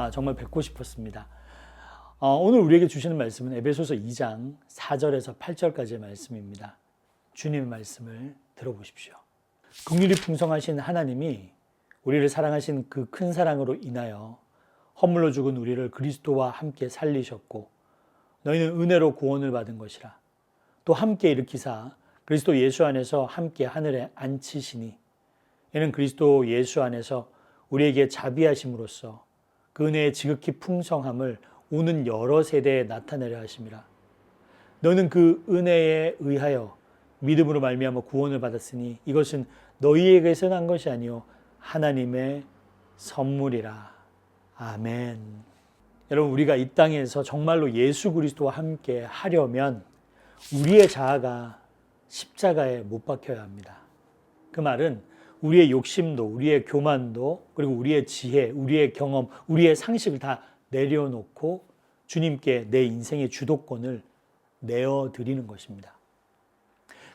아, 정말 뵙고 싶었습니다. 어, 오늘 우리에게 주시는 말씀은 에베소서 2장 4절에서 8절까지의 말씀입니다. 주님의 말씀을 들어보십시오. 긍휼이 풍성하신 하나님이 우리를 사랑하신 그 큰 사랑으로 인하여 허물로 죽은 우리를 그리스도와 함께 살리셨고 너희는 은혜로 구원을 받은 것이라 또 함께 일으키사 그리스도 예수 안에서 함께 하늘에 앉히시니 이는 그리스도 예수 안에서 우리에게 자비하심으로써 그 은혜의 지극히 풍성함을 오는 여러 세대에 나타내려 하심이라 너는 그 은혜에 의하여 믿음으로 말미암아 구원을 받았으니 이것은 너희에게서 난 것이 아니요 하나님의 선물이라 아멘. 여러분 우리가 이 땅에서 정말로 예수 그리스도와 함께 하려면 우리의 자아가 십자가에 못 박혀야 합니다. 그 말은 우리의 욕심도, 우리의 교만도, 그리고 우리의 지혜, 우리의 경험, 우리의 상식을 다 내려놓고 주님께 내 인생의 주도권을 내어드리는 것입니다.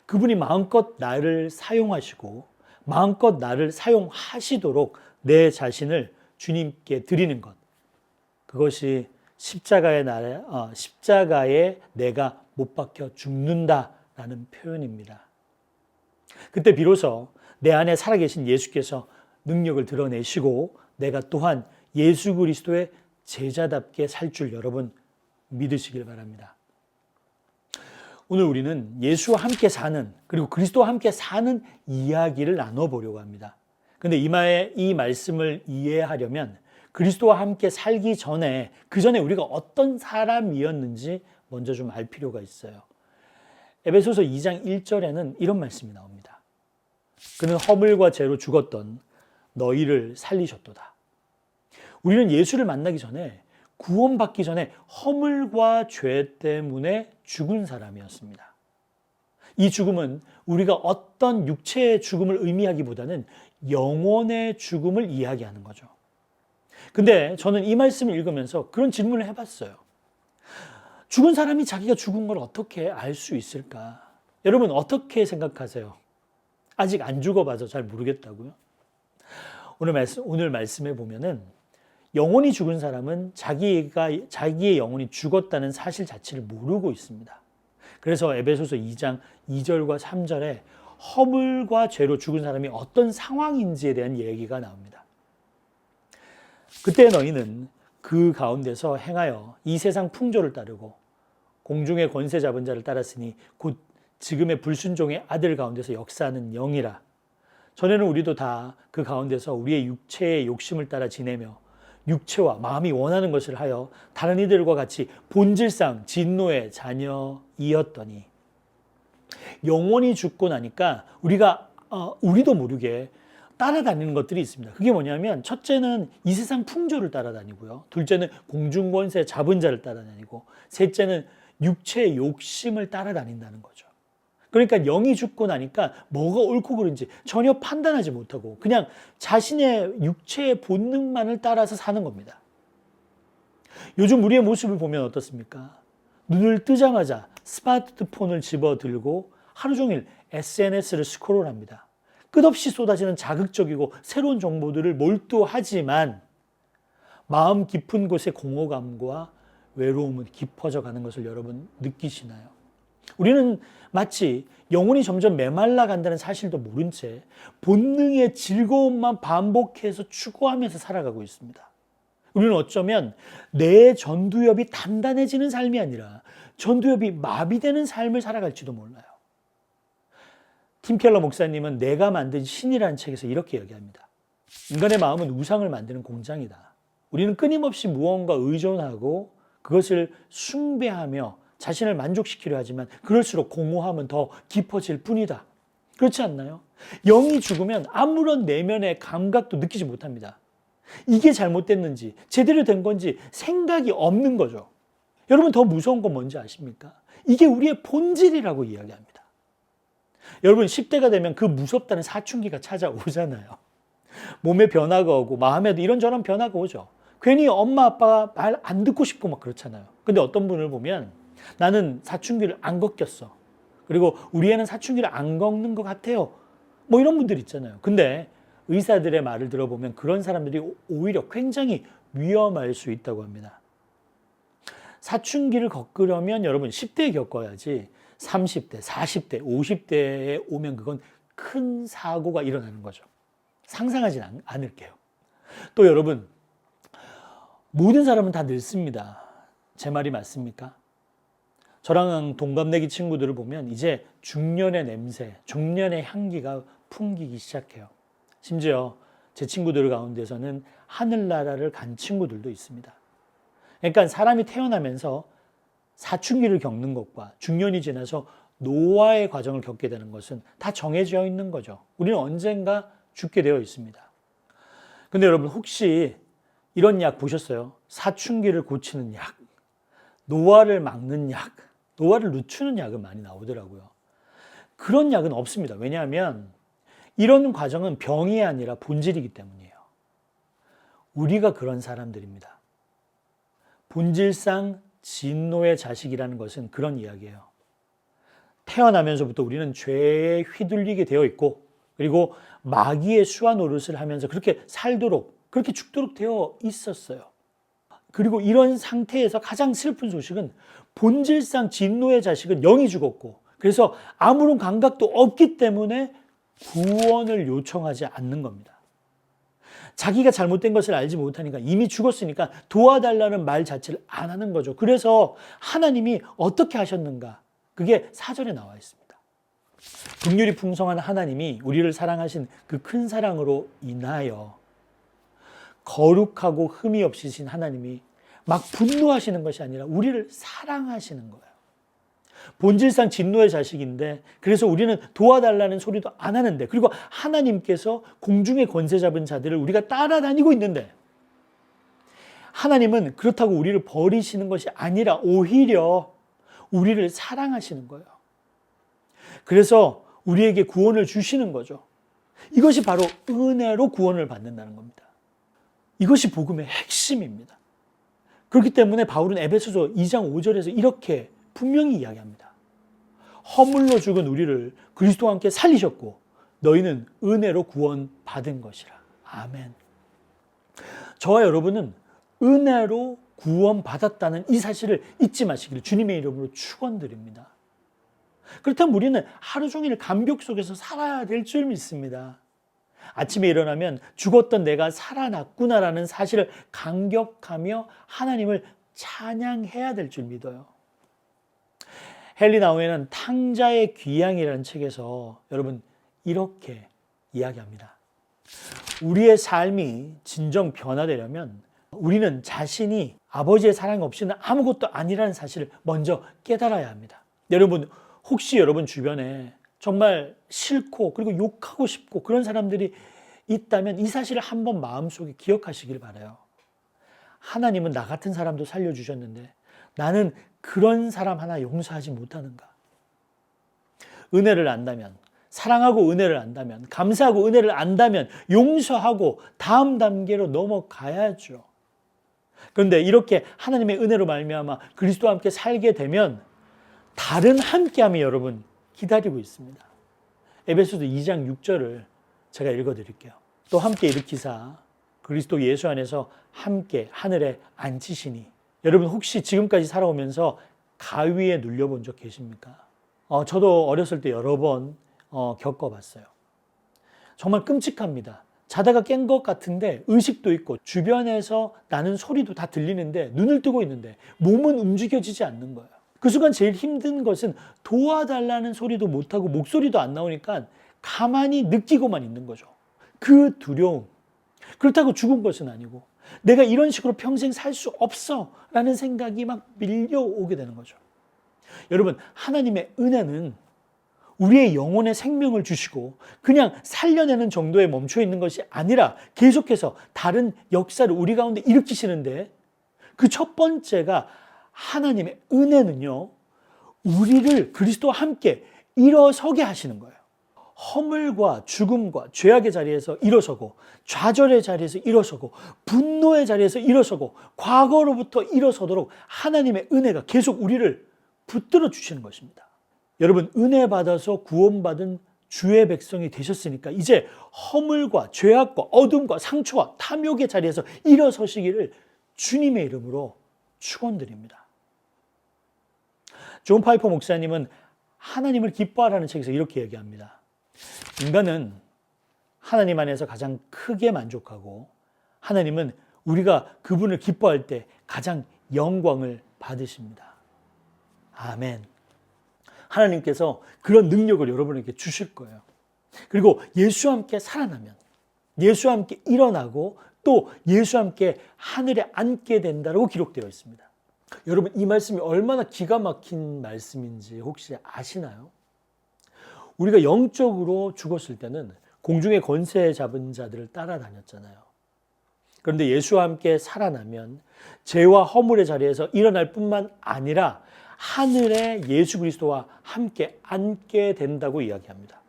그분이 마음껏 나를 사용하시고 마음껏 나를 사용하시도록 내 자신을 주님께 드리는 것. 그것이 십자가의 날, 어, 십자가에 내가 못 박혀 죽는다라는 표현입니다. 그때 비로소 내 안에 살아계신 예수께서 능력을 드러내시고 내가 또한 예수 그리스도의 제자답게 살 줄 여러분 믿으시길 바랍니다. 오늘 우리는 예수와 함께 사는 그리고 그리스도와 함께 사는 이야기를 나눠보려고 합니다. 근데 이마에 이 말씀을 이해하려면 그리스도와 함께 살기 전에 그 전에 우리가 어떤 사람이었는지 먼저 좀 알 필요가 있어요. 에베소서 2장 1절에는 이런 말씀이 나옵니다. 그는 허물과 죄로 죽었던 너희를 살리셨도다. 우리는 예수를 만나기 전에 구원받기 전에 허물과 죄 때문에 죽은 사람이었습니다. 이 죽음은 우리가 어떤 육체의 죽음을 의미하기보다는 영혼의 죽음을 이야기하는 거죠. 근데 저는 이 말씀을 읽으면서 그런 질문을 해봤어요. 죽은 사람이 자기가 죽은 걸 어떻게 알 수 있을까? 여러분 어떻게 생각하세요? 아직 안 죽어봐서 잘 모르겠다고요. 오늘 말씀 오늘 말씀에 보면은 영혼이 죽은 사람은 자기가 자기의 영혼이 죽었다는 사실 자체를 모르고 있습니다. 그래서 에베소서 2장 2절과 3절에 허물과 죄로 죽은 사람이 어떤 상황인지에 대한 얘기가 나옵니다. 그때 너희는 그 가운데서 행하여 이 세상 풍조를 따르고 공중의 권세 잡은 자를 따랐으니 곧 지금의 불순종의 아들 가운데서 역사하는 영이라. 전에는 우리도 다 그 가운데서 우리의 육체의 욕심을 따라 지내며 육체와 마음이 원하는 것을 하여 다른 이들과 같이 본질상 진노의 자녀이었더니 영원히 죽고 나니까 우리가 어, 우리도 모르게 따라다니는 것들이 있습니다. 그게 뭐냐면 첫째는 이 세상 풍조를 따라다니고요. 둘째는 공중권세 잡은 자를 따라다니고 셋째는 육체의 욕심을 따라다닌다는 거죠. 그러니까 영이 죽고 나니까 뭐가 옳고 그른지 전혀 판단하지 못하고 그냥 자신의 육체의 본능만을 따라서 사는 겁니다. 요즘 우리의 모습을 보면 어떻습니까? 눈을 뜨자마자 스마트폰을 집어 들고 하루 종일 SNS를 스크롤합니다. 끝없이 쏟아지는 자극적이고 새로운 정보들을 몰두하지만 마음 깊은 곳의 공허감과 외로움은 깊어져 가는 것을 여러분 느끼시나요? 우리는 마치 영혼이 점점 메말라 간다는 사실도 모른 채 본능의 즐거움만 반복해서 추구하면서 살아가고 있습니다. 우리는 어쩌면 내 전두엽이 단단해지는 삶이 아니라 전두엽이 마비되는 삶을 살아갈지도 몰라요. 팀 켈러 목사님은 내가 만든 신이라는 책에서 이렇게 얘기합니다. 인간의 마음은 우상을 만드는 공장이다. 우리는 끊임없이 무언가 의존하고 그것을 숭배하며 자신을 만족시키려 하지만 그럴수록 공허함은 더 깊어질 뿐이다. 그렇지 않나요? 영이 죽으면 아무런 내면의 감각도 느끼지 못합니다. 이게 잘못됐는지 제대로 된 건지 생각이 없는 거죠. 여러분 더 무서운 건 뭔지 아십니까? 이게 우리의 본질이라고 이야기합니다. 여러분 10대가 되면 그 무섭다는 사춘기가 찾아오잖아요. 몸에 변화가 오고 마음에도 이런저런 변화가 오죠. 괜히 엄마 아빠가 말 안 듣고 싶고 막 그렇잖아요. 근데 어떤 분을 보면 나는 사춘기를 안 겪었어. 그리고 우리 애는 사춘기를 안 겪는 것 같아요. 뭐 이런 분들 있잖아요. 근데 의사들의 말을 들어보면 그런 사람들이 오히려 굉장히 위험할 수 있다고 합니다. 사춘기를 겪으려면 여러분 10대에 겪어야지 30대, 40대, 50대에 오면 그건 큰 사고가 일어나는 거죠. 상상하진 않, 않을게요. 또 여러분, 모든 사람은 다 늙습니다. 제 말이 맞습니까? 저랑 동갑내기 친구들을 보면 이제 중년의 냄새, 중년의 향기가 풍기기 시작해요. 심지어 제 친구들 가운데서는 하늘나라를 간 친구들도 있습니다. 그러니까 사람이 태어나면서 사춘기를 겪는 것과 중년이 지나서 노화의 과정을 겪게 되는 것은 다 정해져 있는 거죠. 우리는 언젠가 죽게 되어 있습니다. 근데 여러분 혹시 이런 약 보셨어요? 사춘기를 고치는 약, 노화를 막는 약, 노화를 늦추는 약은 많이 나오더라고요. 그런 약은 없습니다. 왜냐하면 이런 과정은 병이 아니라 본질이기 때문이에요. 우리가 그런 사람들입니다. 본질상 진노의 자식이라는 것은 그런 이야기예요. 태어나면서부터 우리는 죄에 휘둘리게 되어 있고 그리고 마귀의 수와 노릇을 하면서 그렇게 살도록 그렇게 죽도록 되어 있었어요. 그리고 이런 상태에서 가장 슬픈 소식은 본질상 진노의 자식은 영이 죽었고 그래서 아무런 감각도 없기 때문에 구원을 요청하지 않는 겁니다. 자기가 잘못된 것을 알지 못하니까 이미 죽었으니까 도와달라는 말 자체를 안 하는 거죠. 그래서 하나님이 어떻게 하셨는가? 그게 사전에 나와 있습니다. 긍휼이 풍성한 하나님이 우리를 사랑하신 그 큰 사랑으로 인하여 거룩하고 흠이 없으신 하나님이 막 분노하시는 것이 아니라 우리를 사랑하시는 거예요. 본질상 진노의 자식인데 그래서 우리는 도와달라는 소리도 안 하는데 그리고 하나님께서 공중의 권세 잡은 자들을 우리가 따라다니고 있는데 하나님은 그렇다고 우리를 버리시는 것이 아니라 오히려 우리를 사랑하시는 거예요. 그래서 우리에게 구원을 주시는 거죠. 이것이 바로 은혜로 구원을 받는다는 겁니다. 이것이 복음의 핵심입니다. 그렇기 때문에 바울은 에베소서 2장 5절에서 이렇게 분명히 이야기합니다. 허물로 죽은 우리를 그리스도와 함께 살리셨고 너희는 은혜로 구원 받은 것이라. 아멘. 저와 여러분은 은혜로 구원 받았다는 이 사실을 잊지 마시기를 주님의 이름으로 축원드립니다. 그렇다면 우리는 하루 종일 감격 속에서 살아야 될 줄 믿습니다. 아침에 일어나면 죽었던 내가 살아났구나라는 사실을 감격하며 하나님을 찬양해야 될 줄 믿어요. 헨리 나우에는 탕자의 귀향이라는 책에서 여러분 이렇게 이야기합니다. 우리의 삶이 진정 변화되려면 우리는 자신이 아버지의 사랑 없이는 아무것도 아니라는 사실을 먼저 깨달아야 합니다. 여러분 혹시 여러분 주변에 정말 싫고 그리고 욕하고 싶고 그런 사람들이 있다면 이 사실을 한번 마음속에 기억하시길 바라요. 하나님은 나 같은 사람도 살려주셨는데 나는 그런 사람 하나 용서하지 못하는가? 은혜를 안다면, 사랑하고 은혜를 안다면, 감사하고 은혜를 안다면 용서하고 다음 단계로 넘어가야죠. 그런데 이렇게 하나님의 은혜로 말미암아 그리스도와 함께 살게 되면 다른 함께함이 여러분 기다리고 있습니다. 에베소서 2장 6절을 제가 읽어 드릴게요. 또 함께 일으키사 그리스도 예수 안에서 함께 하늘에 앉히시니 여러분 혹시 지금까지 살아오면서 가위에 눌려본 적 계십니까? 어, 저도 어렸을 때 여러 번 어, 겪어봤어요. 정말 끔찍합니다. 자다가 깬 것 같은데 의식도 있고 주변에서 나는 소리도 다 들리는데 눈을 뜨고 있는데 몸은 움직여지지 않는 거예요. 그 순간 제일 힘든 것은 도와달라는 소리도 못하고 목소리도 안 나오니까 가만히 느끼고만 있는 거죠. 그 두려움. 그렇다고 죽은 것은 아니고 내가 이런 식으로 평생 살 수 없어 라는 생각이 막 밀려오게 되는 거죠. 여러분, 하나님의 은혜는 우리의 영혼의 생명을 주시고 그냥 살려내는 정도에 멈춰 있는 것이 아니라 계속해서 다른 역사를 우리 가운데 일으키시는데 그 첫 번째가 하나님의 은혜는요, 우리를 그리스도와 함께 일어서게 하시는 거예요. 허물과 죽음과 죄악의 자리에서 일어서고 좌절의 자리에서 일어서고 분노의 자리에서 일어서고 과거로부터 일어서도록 하나님의 은혜가 계속 우리를 붙들어 주시는 것입니다. 여러분 은혜 받아서 구원받은 주의 백성이 되셨으니까 이제 허물과 죄악과 어둠과 상처와 탐욕의 자리에서 일어서시기를 주님의 이름으로 축원드립니다. 존 파이퍼 목사님은 하나님을 기뻐하라는 책에서 이렇게 얘기합니다. 인간은 하나님 안에서 가장 크게 만족하고 하나님은 우리가 그분을 기뻐할 때 가장 영광을 받으십니다. 아멘. 하나님께서 그런 능력을 여러분에게 주실 거예요. 그리고 예수와 함께 살아나면 예수와 함께 일어나고 또 예수와 함께 하늘에 앉게 된다고 기록되어 있습니다. 여러분 이 말씀이 얼마나 기가 막힌 말씀인지 혹시 아시나요? 우리가 영적으로 죽었을 때는 공중의 권세 잡은 자들을 따라다녔잖아요. 그런데 예수와 함께 살아나면 죄와 허물의 자리에서 일어날 뿐만 아니라 하늘에 예수 그리스도와 함께 앉게 된다고 이야기합니다.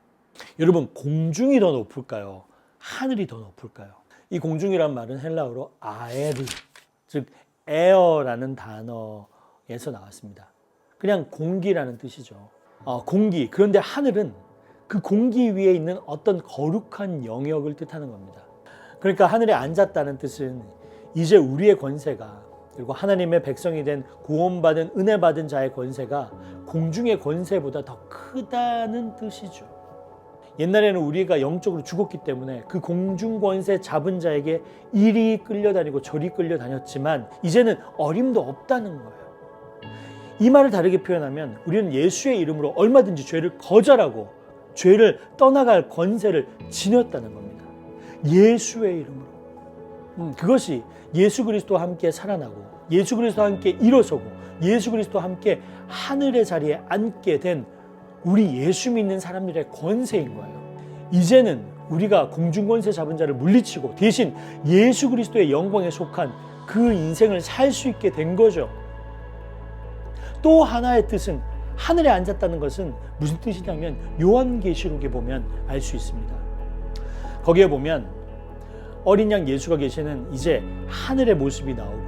여러분 공중이 더 높을까요? 하늘이 더 높을까요? 이 공중이란 말은 헬라어로 아에르, 즉 에어라는 단어에서 나왔습니다. 그냥 공기라는 뜻이죠. 어, 공기. 그런데 하늘은 그 공기 위에 있는 어떤 거룩한 영역을 뜻하는 겁니다. 그러니까 하늘에 앉았다는 뜻은 이제 우리의 권세가 그리고 하나님의 백성이 된 구원받은 은혜 받은 자의 권세가 공중의 권세보다 더 크다는 뜻이죠. 옛날에는 우리가 영적으로 죽었기 때문에 그 공중 권세 잡은 자에게 이리 끌려다니고 저리 끌려다녔지만 이제는 어림도 없다는 거예요. 이 말을 다르게 표현하면 우리는 예수의 이름으로 얼마든지 죄를 거절하고 죄를 떠나갈 권세를 지녔다는 겁니다. 예수의 이름으로. 음, 그것이 예수 그리스도와 함께 살아나고 예수 그리스도와 함께 일어서고 예수 그리스도와 함께 하늘의 자리에 앉게 된 우리 예수 믿는 사람들의 권세인 거예요. 이제는 우리가 공중권세 잡은 자를 물리치고 대신 예수 그리스도의 영광에 속한 그 인생을 살 수 있게 된 거죠. 또 하나의 뜻은 하늘에 앉았다는 것은 무슨 뜻이냐면 요한계시록에 보면 알 수 있습니다. 거기에 보면 어린 양 예수가 계시는 이제 하늘의 모습이 나오고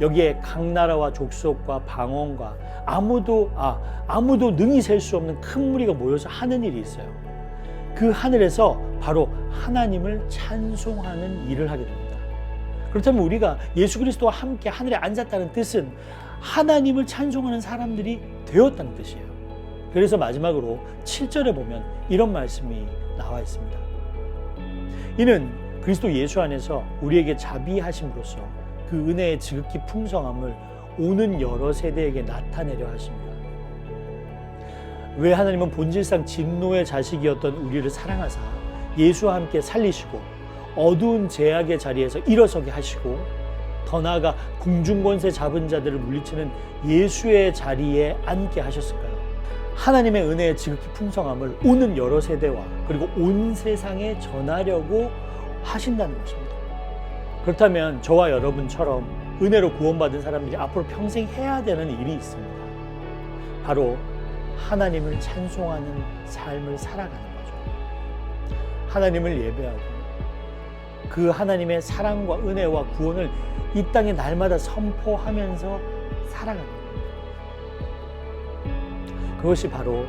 여기에 각 나라와 족속과 방언과 아무도 아 아무도 능히 셀 수 없는 큰 무리가 모여서 하는 일이 있어요. 그 하늘에서 바로 하나님을 찬송하는 일을 하게 됩니다. 그렇다면 우리가 예수 그리스도와 함께 하늘에 앉았다는 뜻은 하나님을 찬송하는 사람들이 되었다는 뜻이에요. 그래서 마지막으로 7절에 보면 이런 말씀이 나와 있습니다. 이는 그리스도 예수 안에서 우리에게 자비하심으로써 그 은혜의 지극히 풍성함을 오는 여러 세대에게 나타내려 하십니다. 왜 하나님은 본질상 진노의 자식이었던 우리를 사랑하사 예수와 함께 살리시고 어두운 제약의 자리에서 일어서게 하시고 더 나아가 궁중권세 잡은 자들을 물리치는 예수의 자리에 앉게 하셨을까요? 하나님의 은혜의 지극히 풍성함을 오는 여러 세대와 그리고 온 세상에 전하려고 하신다는 것입니다. 그렇다면 저와 여러분처럼 은혜로 구원받은 사람들이 앞으로 평생 해야 되는 일이 있습니다. 바로 하나님을 찬송하는 삶을 살아가는 거죠. 하나님을 예배하고 그 하나님의 사랑과 은혜와 구원을 이 땅에 날마다 선포하면서 살아가는 겁니다. 그것이 바로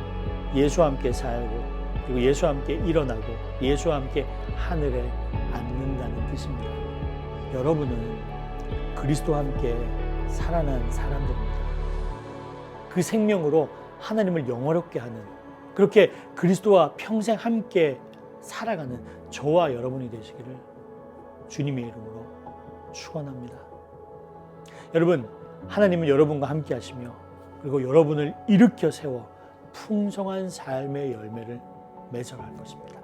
예수와 함께 살고 그리고 예수와 함께 일어나고 예수와 함께 하늘에 앉는다는 뜻입니다. 여러분은 그리스도와 함께 살아난 사람들입니다. 그 생명으로 하나님을 영화롭게 하는 그렇게 그리스도와 평생 함께 살아가는 저와 여러분이 되시기를 주님의 이름으로 축원합니다. 여러분 하나님은 여러분과 함께 하시며 그리고 여러분을 일으켜 세워 풍성한 삶의 열매를 맺어갈 것입니다.